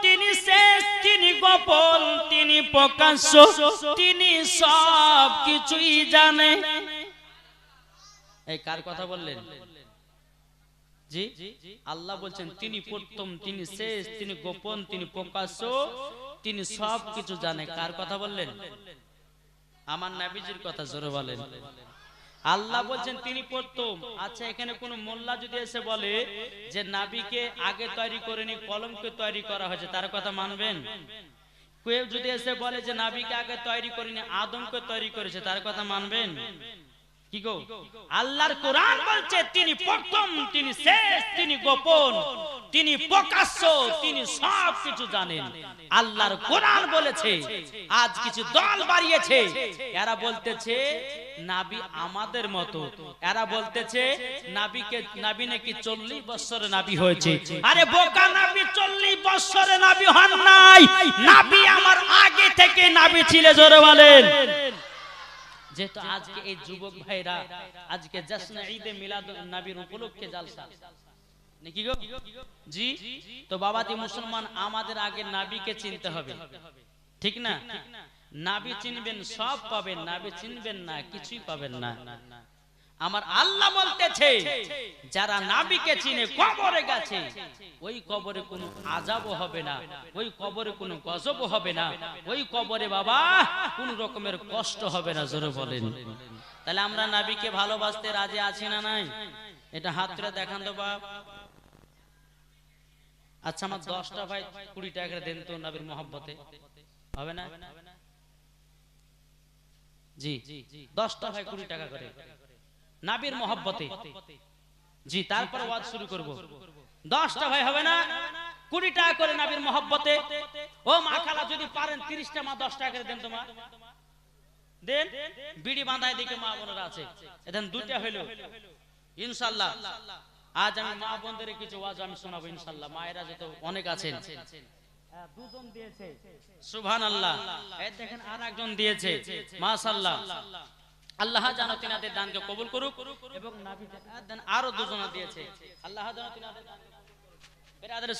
তিনি শেষ গোপন কার কথা তিনি প্রথম, তিনি শেষ, তিনি গোপন, তিনি প্রকাশ্য, তিনি সব কিছু জানে। কার কথা বললেন? আমার নাবিজির কথা জোরে বলেন। আল্লাহ বলছেন তিনি প্রথম। আচ্ছা এখানে কোন মোল্লা যদি এসে বলে যে নাবিকে আগে তৈরি করেনি কলমকে তৈরি করা হয়েছে তার কথা মানবেন? কেউ যদি এসে বলে যে নাবিকে আগে তৈরি করেনি আদমকে তৈরি করেছে তার কথা মানবেন? কি গো? আল্লাহর কোরআন বলছে তিনি প্রথম তিনি শেষ তিনি গোপন তিনি প্রকাশ্য তিনি সব কিছু জানেন। আল্লাহর কোরআন বলেছে আজ কিছু দল বাড়িয়েছে। এরা বলতেছে নাবি আমাদের মতো। এরা বলতেছে নাবিকে নাবি নাকি চল্লিশ বছরে নাবি হয়েছে। আরে বোকা নাবি চল্লিশ বছরে নাবি হন নাই। নাবি আমার আগে থেকে নাবি ছিল জোরে বলেন। যেহেতু আজকে এই যুবক ভাইরা, আজকে জশ্ন ঈদে মিলাদ নবীর উপলক্ষে জালসা। নাকি গো? জি? তো মুসলমান, আমাদের আগে নাবিকে চিনতে হবে। ঠিক না? নাবি চিনবেন, সব পাবেন। নাবি চিনবেন না, কিছুই পাবেন না। আমার আল্লাহ বলতেছে, যারা নাবিকে চিনে কবরে গেছে, ওই কবরে কোনো আজাবও হবে না, ওই কবরে কোনো গজবও হবে না, ওই কবরে বাবা কোন রকমের কষ্ট হবে না, জোরে বলেন। তাহলে আমরা নাবিকে ভালোবাসতে রাজি আছি না নাই? এটা হাত তুলে দেখান তো বাপ। আচ্ছা আমার দশটা ভাই কুড়ি টাকা দেন তো নাবির মহব্বতে। হবে না? জি, দশটা ভাই কুড়ি টাকা করে। নাবির মহব্বতে। জি তারপর ওয়াজ শুরু করব। দশটা ভাই হবে না? কুড়ি টাকা করে নাবির মহব্বতে। ও মা খালা যদি পারেন তিরিশটা মা দশ টাকা করে দেন তোমার। দেন বিড়ি বাঁধায় দিকে মা বোনেরা আছে। এখন দুইটা হইল ইনশাল্লাহ। আজ আমি মা বোনদের কিছু ওয়াজ আমি শোনাবো ইনশাল্লাহ। মায়েরা যেহেতু অনেক আছেন। দুজন দিয়েছে। এই দেখেন আর একজন দিয়েছে। মাশাল্লাহ। আল্লাহ জানো তিনাদের দানকে কবুল করুক এবং দেন আরও দুজন দিয়েছে। আল্লাহ জানো তিনাদের বেরাদার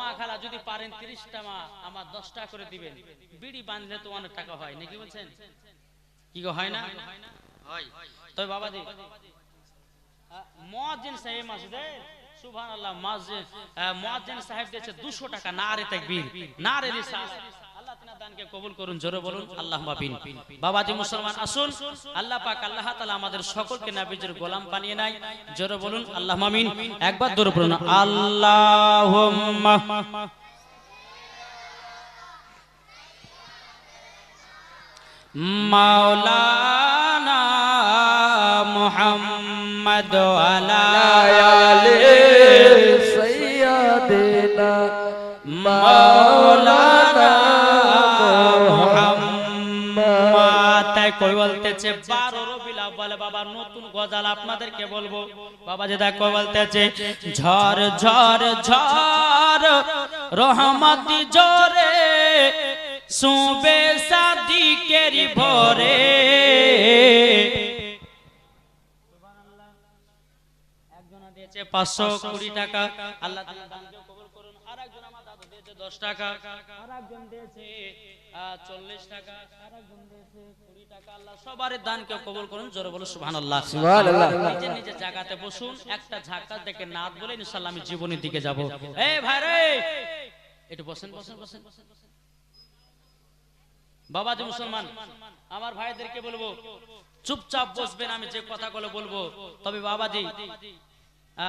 মা খালা, যদি পারেন 30টা মা, আমার 10টা করে দিবেন। বিড়ি তো অনেক টাকা হয়, নাকি বলছেন? কি হয় না? হয়। তবে সুবহানাল্লাহ মুয়াজ্জিন মুয়াজ্জিন সাহেব দিয়েছে 200 টাকা, নারে তাকবীর, নারে রিসালাত। আল্লাহ আল্লাহ মাবিন আল্লাহ পাক আমাদের সকলকে নবীজির গোলাম বানিয়ে নাই জোরে বলুন আল্লাহ মামিন একবার জোরে বলুন আল্লাহুম্মা। মাওলানা মুহাম্মদ কই বলতেছে 12 রবিউল আউয়াল, বাবা, নতুন গজাল আপনাদেরকে বলব। বাবা যে দেখো বলতেছে, ঝড় ঝড় ঝড়, রহমতি জোরে সুবে সাদিকের ভরে। পাঁচশো কুড়ি টাকা, আল্লাহ কবুল করুন। আর একজন আমার দাদু দিয়েছে দশ টাকা আর একজন দিয়েছে চল্লিশ টাকা আর একজন দিয়েছে সবার দানকে কবুল করুন জোরে বলো সুবহানাল্লাহ। সুবহানাল্লাহ। নিজের নিজের জায়গাতে বসুন একটা ঝাঁকা দেখে নাদ বলে ইনশাআল্লাহ আমি জীবনের দিকে যাব। এই ভাই রে একটু বসেন বসেন বসেন। বসেন বাবাজি মুসলমান আমার ভাইদেরকে বলব চুপচাপ বসবেন আমি যে কথাগুলো বলব। তবে বাবাজি আ,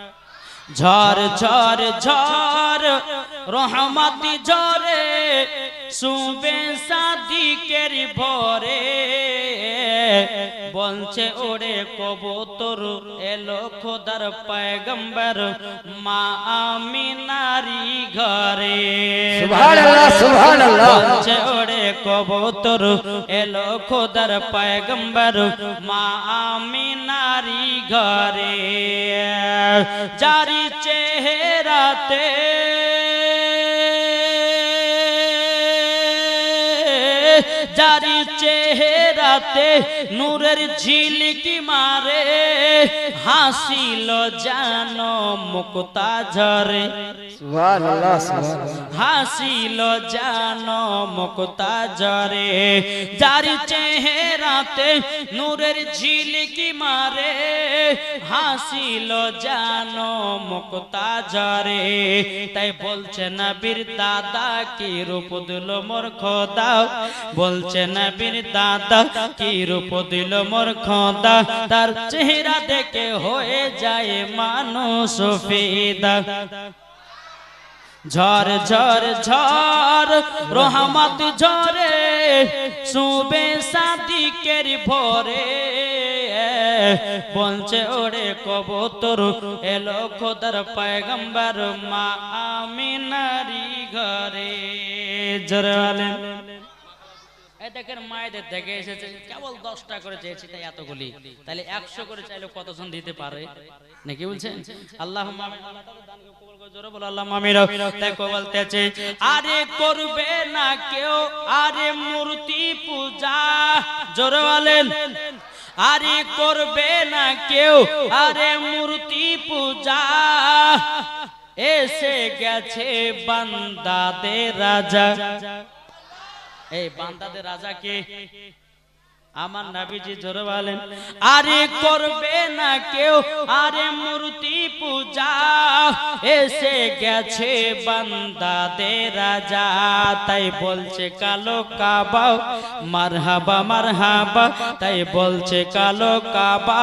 ঝড় ঝড় ঝড় রহমত ঝরে সুবে সাদিকের ভরে। বলছে ওরে কবুতর এলো খোদার পয়গম্বর মা আমিনারি ঘরে সুবহানাল্লাহ, সুবহানাল্লাহ। বলছে ওরে কবুতর এলো খোদার পয়গম্বর মা আমিনারি ঘরে জারি চেহারাতে জারি চেহারাতে নূরের ঝিলকি মারে হাসিল জান মুক্তা ঝরে। হাসিল জান মুক্তা জরে যার চেহারাতে নূরের ঝিলিকি মারে হাসিল জান মুক্তা ঝরে। তাই বলছে না বীর দাদা কি রূপ দিল মোর খোদা? বলছে নবীর দাদা দিল মোর খোদা তার চেহারা দেখে হয়ে যায় মানুষ ফিদা। ঝড় ঝড় ঝড় রহমত ঝরে সুবে সাদিকের ভরে। বলছে, ওরে কবুতর, এলো খোদার পয়গম্বর মা আমিনারি ঘরে। জোরে দেখেন মায়েদের থেকে এসেছে, কেবল দশটা করে চেয়েছি, তাই এতগুলি। তাহলে একশো করে চাইলে কতজন দিতে পারে? নাকি বলছেন? আল্লাহ আরে করবে না কেউ, আরে মূর্তি পূজা। বলেন, আরে করবে না কেউ, আরে মূর্তি পূজা। এসে গেছে বান্দাদের রাজা। এই বান্দাদের রাজা কে আমার নাবিজি জোরে বলেন, আরে করবে না কেউ, আরে মূর্তি পূজা, এসে গেছে বান্দাদের রাজা, তাই বলছে কালো কাবা মারহাবা মারহাবা, তাই বলছে কালো কাবা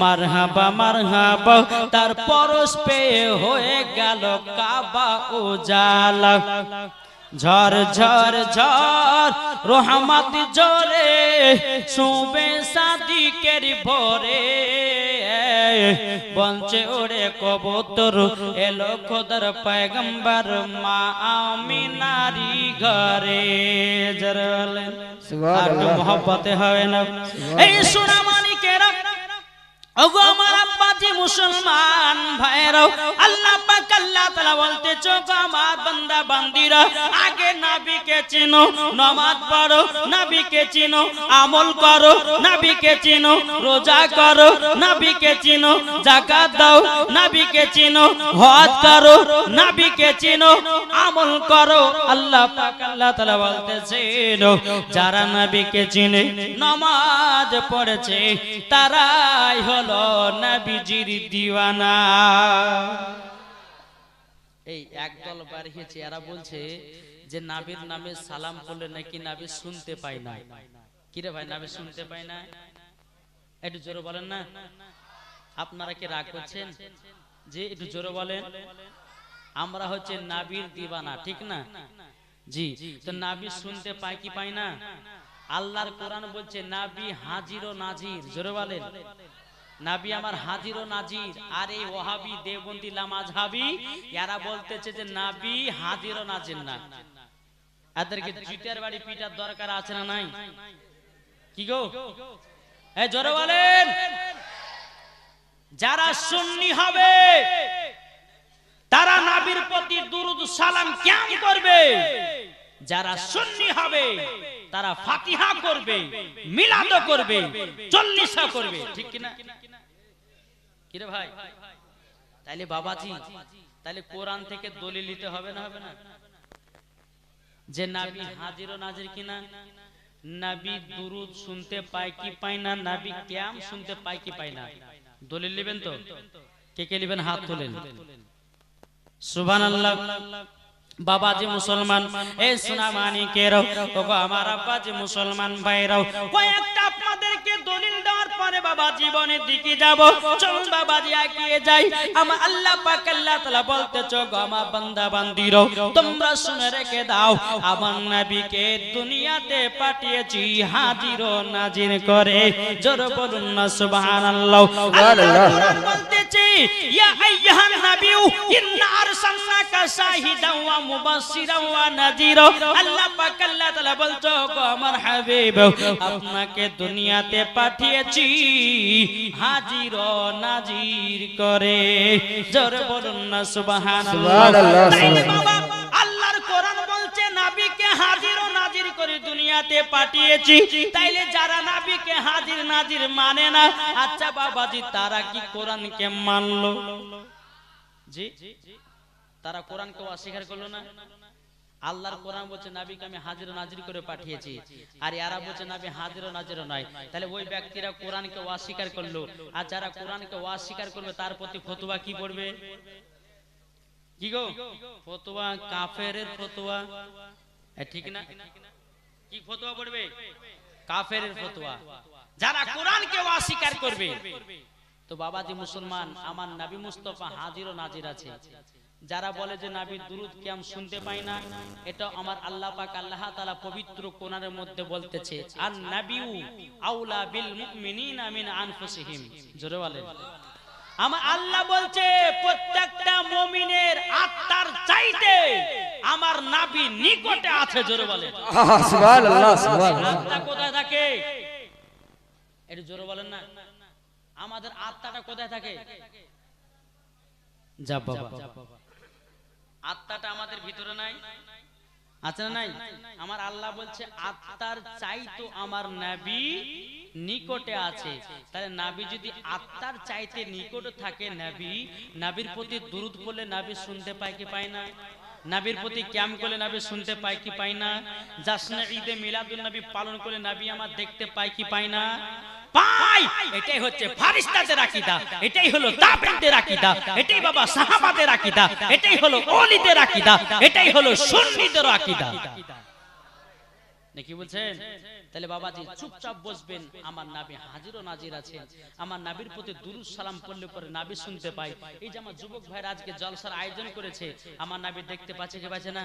মারহাবা মারহাবা, তার পরশ পেয়ে হয়ে গেল কাবা উজালা। ঝড় ঝড় ঝড় রহমত জোরে সুবে সাদিকের ভরে। বঞ্চে ওরে কবুতর এলো খোদার পয়গম্বর মা আমিনারি ঘরে। জরলে আর। মোহব্বতে হবে না। এই সোনা মানিকেরা মুসলমান ভাইরাও আল্লাহ পাক আল্লাহ বলতে চোখ আমার বান্দা, বান্দিরা, আগে নবীকে চিনো, নামাজ পড়ো, নবীকে চিনো, আমল করো, নবীকে চিনো, রোজা করো, নবীকে চিনো, যাকাত দাও, নবীকে চিনো, হজ করো, নবীকে চিনো, আমল করো। আল্লাহ পাক আল্লাহ তাআলা বলতেছেন যারা নবীকে চিনে, নামাজ পড়েছে, তারাই হলো নবীজির দিওয়ানা। এই একদল বাড়িয়েছে এরা বলছে যে নাবির নামে সালাম করলে নাকি নাবি শুনতে পায় না। কিরে ভাই, নাবি শুনতে পায় না? একটু জোরে বলেন না। আপনারা কি রাগ করছেন? যে একটু জোরে বলেন। আমরা হচ্ছে নাবির দিবানা ঠিক না? জি, তো নাবি শুনতে পায় কি পায় না? আল্লাহর কোরআন বলছে, নাবি হাজির ও নাজির। জোরে বলেন। নাবি আমার হাজির ও নাজির। আর এই ওহাবি দেবন্দি লামাজহাবি এরা বলতেছে যে নাবি হাজির ও নাজির না। এদেরকে জুতের বাড়ি পিটার দরকার আছে না নাই? কি গো? এই জোরে বলেন। যারা সুন্নি হবে, তারা নাবির প্রতি দুরুদ সালাম কেমন করবে। যারা সুন্নি হবে তারা ফাতিহা করবে মিলাদ করবে চল্লিশা করবে। ঠিক কিনা? কিরে ভাই? তাইলে বাবাজি তাইলে কোরআন থেকে দলিল নিতে হবে না হবে না? যে নাবি হাজির ও নাজির কিনা? নাবি দুরুদ শুনতে পায় কি পায় না নাবি ক্যাম শুনতে পায় কি পায় না? দলিল নেবেন তো? কে কে নেবেন? হাত তোলেন। সুবহানাল্লাহ। বাবাজি মুসলমান এই সোনা মানিকের ওগো আমার আব্বাজি মুসলমান ভাইরাও। কয়েকটা আপনাদেরকে দলিল দেওয়ার পরে বাবা জীবনের দিকে যাব। চলুন বাবাজি এগিয়ে যাই। আমার আল্লাহ পাক আল্লাহ তাআলা বলতেছো গো আমার বান্দা বান্দিরো তোমরা শুনে রেখে দাও আমার নবীকে দুনিয়াতে পাঠিয়েছি হাজির ও নাজির করে। জোর বলুন না সুবহানাল্লাহ। আল্লাহ বলতেছে ইয়া আইয়ুহান নাবিয়্যু ইন্না আরসালনাকা শাহিদান ওয়া মুবাশশিরান ওয়া নাযীরা আল্লাহ পাক আল্লাহ তাআলা বলছো গো আমার হাবিব আপনাকে দুনিয়াতে পাঠিয়েছি হাজির ও নাজির করে। জোরে বলুন না সুবহানাল্লাহ। সুবহানাল্লাহ, দুনিয়াতে পাঠিয়েছি। তাইলে যারা নাবিকে হাজির নাজির মানে না আচ্ছা বাবাজি, তারা কি কোরআনকে মানলো? জি, তারা কোরআনকে অস্বীকার করল না? আল্লাহর কোরআন বলছে, নাবিকে আমি হাজির নাজির করে পাঠিয়েছি। আর এরা বলছে, নাবি হাজির নাজির নয়। তাহলে ওই ব্যক্তিরা কোরআনকে অস্বীকার করল। আর যারা কোরআনকে অস্বীকার করবে, তার প্রতি ফতোয়া কি পড়বে? কি গো? ফতোয়া কাফের ফতোয়া। ঠিক না? কি ফতোয়া পড়বে? কাফের ফতোয়া। যারা কোরআনকে অস্বীকার করবে। তো বাবাজি মুসলমান আমার নবী মুস্তফা হাজির ও নাজির আছে। যারা বলে যে নাবির দুরুদ কিয়াম শুনতে পাই না এটা আমার আল্লাহ পাক আল্লাহ তাআলা পবিত্র কোরআনের মধ্যে বলতেছে আর নাবিউ আউলা বিল মুমিনিনা মিন আনফুসিহিম। জোরে বলেন। আমার আল্লাহ বলছে প্রত্যেকটা মুমিনের আত্মার চাইতে আমার নাবি নিকটে আছে জোরে বলেন। আহা, সুবহানাল্লাহ সুবহানাল্লাহ। আত্মা কোথায় থাকে? একটু জোরে বলেন না। আমাদের আত্মাটা কোথায় থাকে? যা বাবা। আত্মাটা আমাদের ভিতরে নাই? আছে নাই? আমার আল্লাহ বলছে, আত্মার চাইতো আমার নাবি নিকটে আছে। তাহলে নাবি যদি আত্মার চাইতে নিকটে থাকে নাবি, নাবির প্রতি দুরুদ বলে নাবি শুনতে পায় কি পায় না? নাবির প্রতি ক্যাম করলে নাবি শুনতে পায় কি পায় না? জাসনা ঈদে মিলাদুল নবী পালন করলে নাবি আমার দেখতে পায় কি পায় না? তাহলে বাবাজি চুপচাপ বসবেন। আমার নাবি হাজির ও নাজির আছে। আমার নাবির প্রতি দুরুদ সালাম পড়লে পরে নাবি শুনতে পাই এই যে আমার যুবক ভাইরা আজকে জলসার আয়োজন করেছে। আমার নাবি দেখতে পাচ্ছে কি পাচ্ছে না?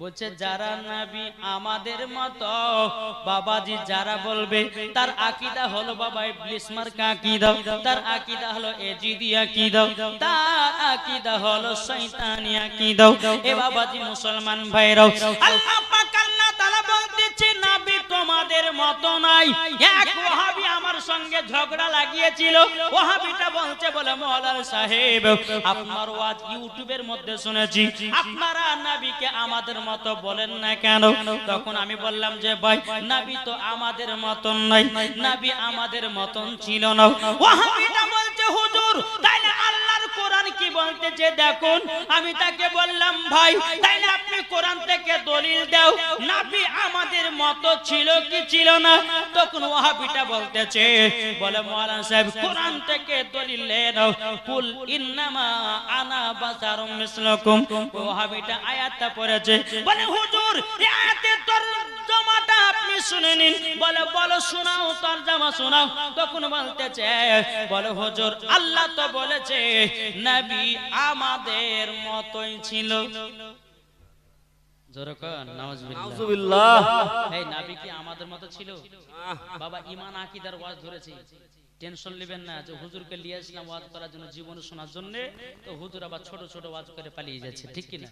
বলছে, যারা নাবি আমাদের মতো, বাবাজি যারা বলবে, তার আকিদা হলো বাবা ইবলিস মার্কা আকিদা, তার আকিদা হলো এজিদি আকিদা, তার আকিদা হলো শয়তানি আকিদা। এ বাবাজি মুসলমান ভাইরাও, আল্লাহ পাক তোমাদের মতো নাই। এক ওয়াহাবি আমার সঙ্গে ঝগড়া লাগিয়েছিল। ওয়াহাবিটা বলছে, বলে মৌলানা সাহেব, আপনার ওয়াজ ইউটিউবের মধ্যে শুনেছি। আপনারা নাবিকে আমাদের মতো বলেন না কেন? তখন আমি বললাম যে, ভাই, নাবি তো আমাদের মতন নাই। নাবি আমাদের মতন ছিল না। ওয়াহাবিটা বলছে হুজুর, তাইলে আল্লাহর কোরআন কি বলতেছে দেখুন। আমি তাকে বললাম, ভাই, তাইলে আপনি কোরআন থেকে দলিল দাও। নাবি আমাদের মতো ছিল কি ছিল না? তখন ওয়াহাবিটা বলতেছে, বলে সাহেব, কোরআন থেকে দলিল নাও। কুল ইন্নামা আনা ওয়াহাবিটা আয়াতটা পড়েছে, বলে, হুজুর, এই আয়াতে শুনে নিন। বলে বলো শোনাও তরজামা শোনাও। তখন বলতেছে বলে হুজুর আল্লাহ তো বলেছে নবী আমাদের মতই ছিল। জোরে কর নাউজুবিল্লাহ। নাউজুবিল্লাহ। এই নাবি কি আমাদের মতো ছিল? বাবা ইমান আকিদার ওয়াজ ধরেছি। টেনশন নেবেন না যে হুজুরকে নিয়ে আসলাম ওয়াজ করার জন্য জীবন শোনার জন্য। তো হুজুর আবার ছোট ছোট ওয়াজ করে পালিয়ে যাচ্ছে ঠিক কি না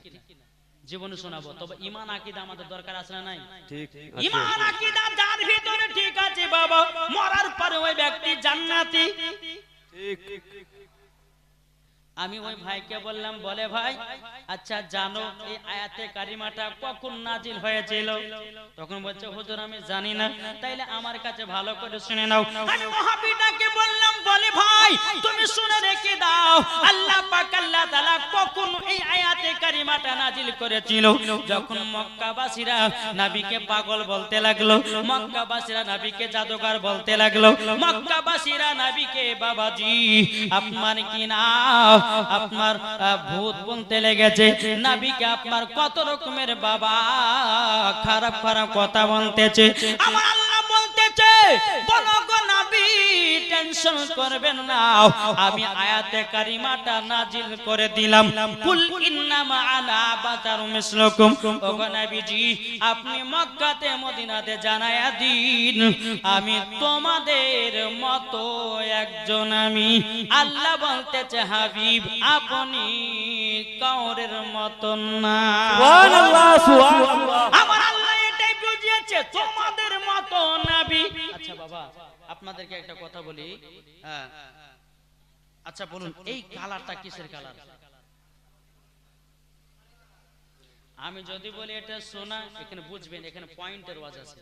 জীবনে শোনাবো। তবে ইমান আকিদা আমাদের দরকার আছে না নাই? ঠিক ইমান আকিদা যার ভিতরে ঠিক আছে বাবা মরার পরে ওই ব্যক্তি জান্নাতি। ঠিক আমি ওই ভাইকে বললাম বলে ভাই আচ্ছা জানো এই আয়াতে কারিমাটা কখন নাজিল হয়েছিল? তখন বলছে হুজুর আমি জানি না। তাইলে আমার কাছে ভালো করে শুনে নাও। আমি মহাবিটাকে বললাম বলে, ভাই, তুমি শুনে রেখে দাও। আল্লাহ পাক, আল্লাহ তাআলা কখন এই আয়াতে কারিমাটা নাজিল করেছিল? যখন মক্কাবাসীরা নবীকে পাগল বলতে লাগল, মক্কাবাসীরা নবীকে জাদুকর বলতে লাগল, মক্কাবাসীরা নবীকে, বাবাজি, আপনার কি না? আপনার ভূত বলতে লেগেছে। নাবিকে আপনার কত রকমের বাবা খারাপ খারাপ কথা বলতেছে। আমার আল্লাহ বলতেছে, বলো টেনশন করবেন না। আমি আয়াতে কারিমাটা নাজিল করে দিলাম। কুল ইন্নামা আনা বাতারু মিসলুকুম। ও নবীজি আপনি মক্কাতে মদিনাতে জানায়া দিন। আমি তোমাদের মতো একজন আমি। আল্লাহ বলতেছে হাবিব আপনি কাউরের মতন না। সুবহানাল্লাহ সুবহানাল্লাহ। আমার আল্লাহ এটাই বুঝিয়েছে তোমাদের মতো নবী। আচ্ছা বাবা। আপনাদেরকে একটা কথা বলি। হ্যাঁ। আচ্ছা বলুন এই কালারটা কিসের কালার? আমি যদি বলি এটা সোনা এখানে বুঝবেন এখানে পয়েন্টের ওয়াজ আছে।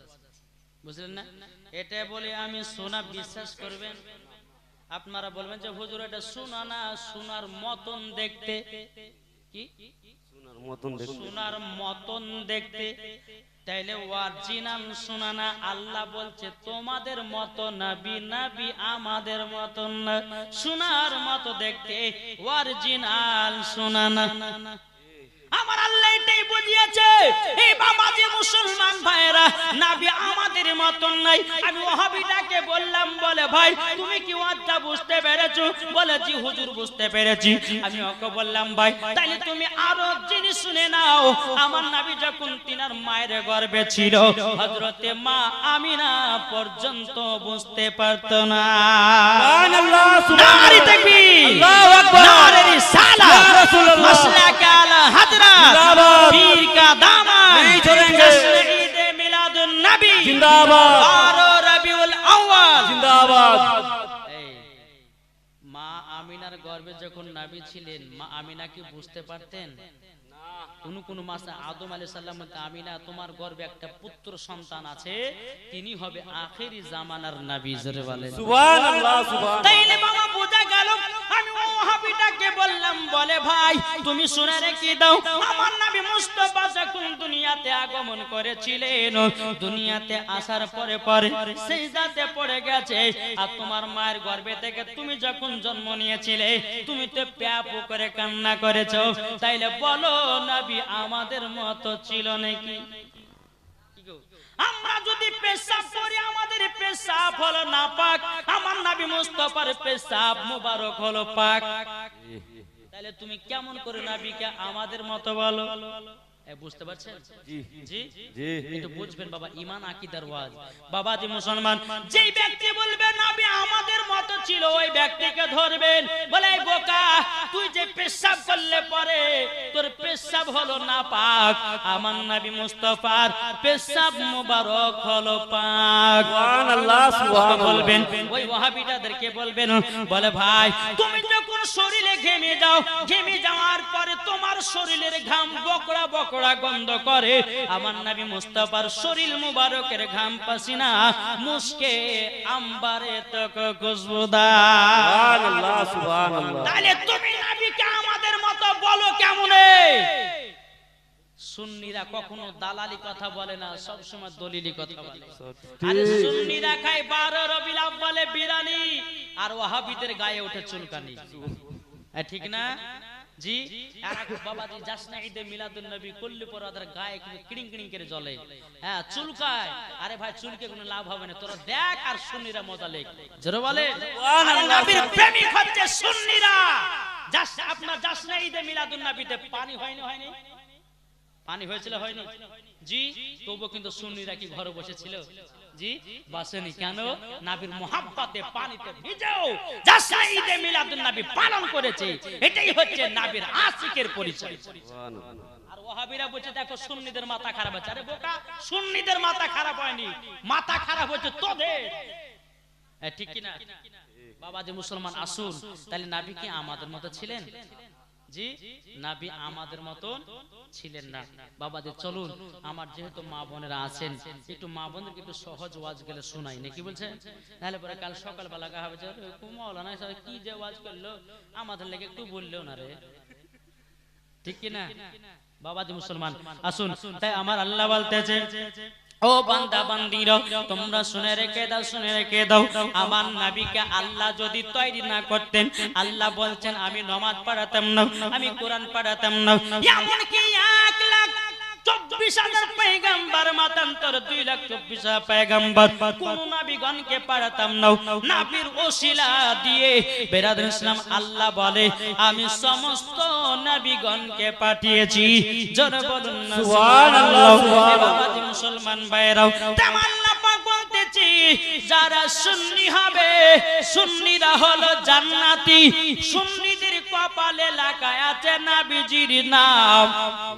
বুঝলেন না? এটা বলে আমি সোনা বিশ্বাস করবেন? আপনারা বলবেন যে হুজুর এটা সোনা না সোনার মতন দেখতে। কি? সোনার মতন দেখুন সোনার মতন দেখতে। তাইলে অরিজিনাল শোনা না আল্লাহ বলছে তোমাদের মতো নাবি নাবি আমাদের মতো না। সোনার মতো দেখতে অরিজিনাল শোনা না। আমার আল্লাহ এটাই বুঝিয়েছে। এই বাবাজি মুসলমান ভাইরা নাবি আমাদের মতন নাই। আমি ওহাবিটাকে বললাম বলে ভাই তুমি কি ওয়াজটা বুঝতে পেরেছ? বলে জি হুজুর বুঝতে পেরেছি। আমি ওকে বললাম ভাই তাইলে তুমি আরও জিনিস শুনে নাও। আমার নাবি যখন তিনার মায়ের গর্ভে ছিল হযরতে মা আমিনা পর্যন্ত বুঝতে পারতো না। সুবহানাল্লাহ নারী নাবি ছিলেন মা আমিনা কি বুঝতে পারতেন? কোন কোন মাসে আদম আলী সাল্লাম আমিনা তোমার গর্বে একটা পুত্র সন্তান আছে তিনি হবে আখেরি জামানার নাবি জোরে বলেন। তাইলে বাবা বোঝা গেল ওহাবিটাকে বললাম, বলে ভাই, তুমি শুনে রেখে দাও, আমার নবী যখন দুনিয়াতে আগমন করেছিলেন, দুনিয়াতে আসার পরে পরে সিজদাতে পড়ে গেছে, আর তোমার মায়ের গর্ভে থেকে তুমি যখন জন্ম নিয়েছিলে, তুমি তো প্যাপু করে কান্না করেছ, তাইলে বলো, নবী আমাদের মতো ছিল নাকি? আমরা যদি পেশাব করি আমাদের পেশাব হলো না পাক আমার নবী মুস্তফার পেশাব মুবারক হলো পাক। তাহলে তুমি কেমন করে নবীকে আমাদের মতো বলো? বুঝতে পারছেন? জি। জি? জি। একটু বুঝবেন বাবা ইমান আকিদার ওয়াজ বাবা জি মুসলমান যেই ব্যক্তি বলবে নবী আমাদের মতো ছিল ওই ব্যক্তিকে ধরবেন। বলে বোকা তুই যে পেশাব করলে পরে তোর পেশাব হলো না পাক আমার নবী মুস্তাফার পেশাব মুবারক হলো পাক। সুবহানাল্লাহ সুবহানাল্লাহ। বলবেন ওই ওয়াহাবিটাদেরকে বলবেন বলে ভাই তুমি যখন শরীরে ঘেমে যাও ঘেমে যাওয়ার পরে তোমার শরীরের ঘাম বকড়া বকড়া গন্ধ করে। আমার নবী মুস্তাফার শরীর মুবারকের ঘাম পাসিনা মুসকে আম্বারে তক খুশবুদার সুবহানাল্লাহ সুবহানাল্লাহ। তাহলে তুমি নবীকে আমাদের মতো বলো কেমনে? সুন্নিরা কখনো দালালি কথা বলে না সব সময় দলিলি কথা বলে। আরে সুন্নিরা খায় বারো রবিল আব্বালে বিরানি আর ওয়াহাবিদের গায়ে ওঠে চুলকানি। ঠিক না? জি এক বাবাজি ঈদে মিলাদুন নবী করলে পরে ওদের গায়ে কিন্তু কিড়িং কিড়িং করে জ্বলে। হ্যাঁ চুলকায়। আরে ভাই চুলকে কোনো লাভ হবে না। তোরা দেখ আর সুন্নিরা মজা লেখ। জোরে বলে? নবীর প্রেমিক হচ্ছে সুন্নিরা। আপনার যাস না ঈদে মিলাদুন নবীতে। পানি হয়নি হয়নি? পানি হয়েছিল হয়নি? জি তবু কিন্তু সুন্নিরা কি ঘরে বসেছিল? জি বাসেনি কেন? নাবির মোহাব্বতে পানিতে ভিজেও যাসা ঈদে মিলাদুন নবী পালন করেছে। এটাই হচ্ছে নাবির আশিকের পরিচয়। আর ওহাবিরা বলছে দেখো সুন্নিদের মাথা খারাপ আছে আরে বোকা সুন্নিদের মাথা খারাপ হয়নি। মাথা খারাপ হচ্ছে তোদের। ঠিক বাবা যে মুসলমান আসুন তাহলে নাবি কি আমাদের মতো ছিলেন? জি, নাবি আমাদের মতন ছিলেন না। বাবাদের, চলুন, আমার যেহেতু মা বোনেরা আছেন, একটু মা বোনদেরকে একটু সহজ ওয়াজ গেলে শোনাই, নাকি বলছেন? তাহলে পরে কাল সকালবেলা গা হবে যে মৌলানা সাহেব কি যে ওয়াজ করল, আমাদের লেগে একটু বললেও না রে। ঠিক কি না বাবাজি মুসলমান, আসুন, তাই আমার আল্লাহ বলতেছে ও বান্দা, বান্দির, তোমরা শুনে রেখে দাও, শুনে রেখে দাও। আমার নাবিকে আল্লাহ যদি তৈরি না করতেন, আল্লাহ বলছেন, আমি নমাজ পড়াতাম না, আমি কোরআন পড়াতাম না। এমনকি এক লাখ চব্বিশ হাজার পেগাম্বার মাতান্তর দুই লাখ চব্বিশ হাজার পেগাম্বার কোন নাবিগণকে না নাবির ওসিলা দিয়ে বেরাদুল ইসলাম আল্লাহ বলে আমি সমস্ত নাবিগণকে পাঠিয়েছি। জোরে বলুন মুসলমান ভাইরাও পাক বলতেছি যারা সুন্নি হবে সুন্নিরা হলো জান্নাতি সুন্নিদের কপালে লাগায় আছে নাবিজির নাম।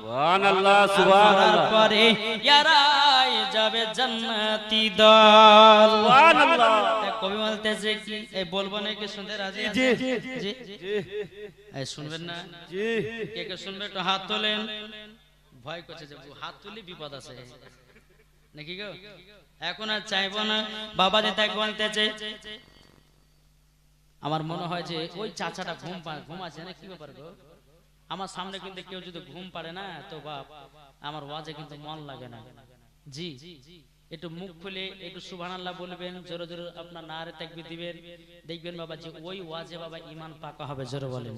সুবহানাল্লাহ সুবহানাল্লাহ। পরে ইয়ারাই যাবে জান্নাতি দল। সুবহানাল্লাহ। কবি বলতেছে কি? এই বলব নাকি শুনতে রাজি জি? জি, এই শুনবেন না? জি। কে কে শুনবে একটু হাত তোলেন। ভয় করছে যে হাত তুলি বিপদ আছে। নাকি গো? এখন আর চাইব না। বাবা যে তাই বলতেছে আমার মনে হয় যে ওই চাচাটা ঘুম ঘুম আছে না কি ব্যাপার গো? আমার সামনে কিন্তু কেউ যদি ঘুম পারে না তো বাপ আমার ওয়াজে কিন্তু মন লাগে না। জি। একটু মুখ খুলে একটু সুবহানাল্লাহ বলবেন জোরে জোরে আপনার নারে তাকবীর দিবেন। দেখবেন বাবা যে ওই ওয়াজে বাবা ইমান পাকা হবে জোরে বলেন।